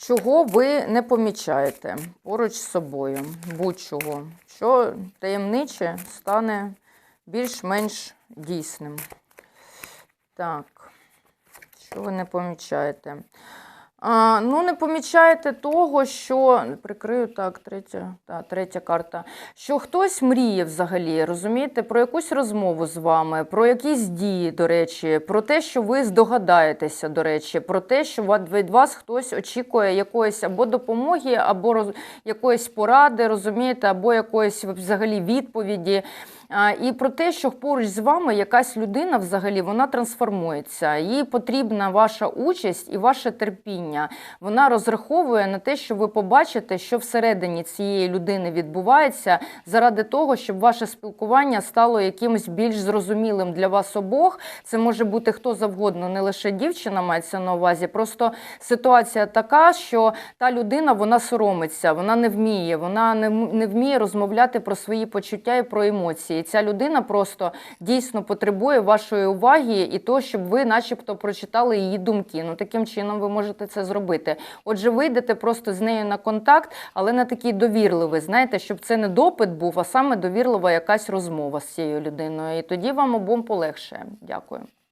чого ви не помічаєте поруч з собою, будь-чого, що таємниче стане більш-менш дійсним. Так, що ви не помічаєте? А, ну, не помічаєте того, що прикрию так, третя, та, третя карта. Що хтось мріє взагалі, розумієте, про якусь розмову з вами, про якісь дії, до речі, про те, що ви здогадаєтеся, до речі, про те, що від вас хтось очікує якоїсь або допомоги, або роз, якоїсь поради, розумієте, або якоїсь взагалі відповіді. І про те, що поруч з вами якась людина взагалі вона трансформується. Їй потрібна ваша участь і ваше терпіння. Вона розраховує на те, що ви побачите, що всередині цієї людини відбувається, заради того, щоб ваше спілкування стало якимось більш зрозумілим для вас обох. Це може бути хто завгодно, не лише дівчина мається на увазі. Просто ситуація така, що та людина вона соромиться, вона не вміє, вона не вміє розмовляти про свої почуття і про емоції. Ця людина просто дійсно потребує вашої уваги і того, щоб ви, начебто, прочитали її думки. Ну таким чином ви можете це зробити. Отже, ви йдете просто з нею на контакт, але на такий довірливий. Знаєте, щоб це не допит був, а саме довірлива якась розмова з цією людиною. І тоді вам обом полегшає. Дякую.